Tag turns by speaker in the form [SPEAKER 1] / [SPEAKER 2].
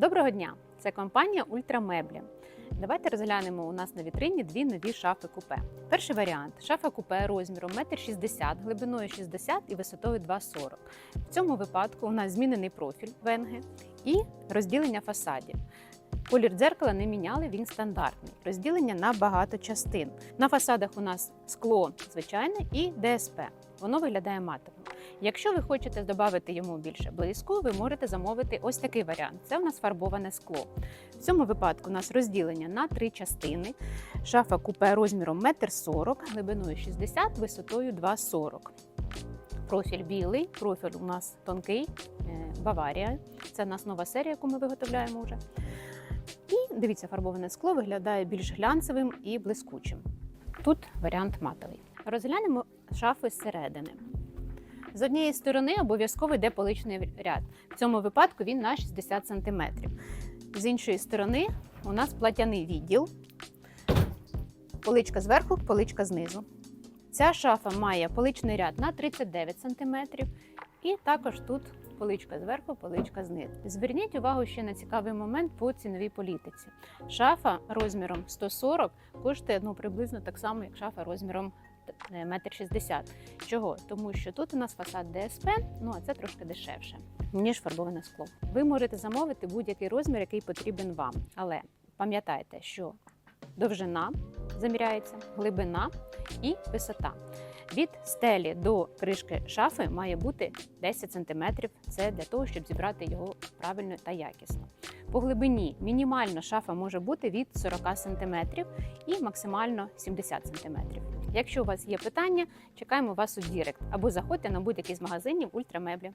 [SPEAKER 1] Доброго дня! Це компанія Ультрамеблі. Давайте розглянемо у нас на вітрині дві нові шафи купе. Перший варіант шафа купе розміром 1,60 м, глибиною 60 і висотою 2,40 В цьому випадку у нас змінений профіль венги і розділення фасадів. Колір дзеркала не міняли, він стандартний. Розділення на багато частин. На фасадах у нас скло звичайне і ДСП. Воно виглядає матовим. Якщо ви хочете додати йому більше блиску, ви можете замовити ось такий варіант. Це у нас фарбоване скло. В цьому випадку у нас розділення на три частини. Шафа купе розміром 1,40 м, глибиною 60 висотою 2,40 Профіль білий, профіль у нас тонкий, е, Баварія. Це у нас нова серія, яку ми виготовляємо вже. І дивіться, фарбоване скло виглядає більш глянцевим і блискучим. Тут варіант матовий. Розглянемо шафи зсередини. З однієї сторони обов'язково йде поличний ряд. В цьому випадку він на 60 см. З іншої сторони у нас платяний відділ, поличка зверху, поличка знизу. Ця шафа має поличний ряд на 39 см, і також тут поличка зверху, поличка знизу. Зверніть увагу ще на цікавий момент по ціновій політиці. Шафа розміром 140 коштує ну, приблизно так само, як шафа розміром е, метр шістдесят. Чого? Тому що тут у нас фасад ДСП, ну а це трошки дешевше, ніж фарбоване скло. Ви можете замовити будь-який розмір, який потрібен вам. Але пам'ятайте, що довжина заміряється, глибина і висота. Від стелі до кришки шафи має бути 10 см. Це для того, щоб зібрати його правильно та якісно. По глибині мінімально шафа може бути від 40 см і максимально 70 см. Якщо у вас є питання, чекаємо вас у Дірект або заходьте на будь-який з магазинів ультрамеблі.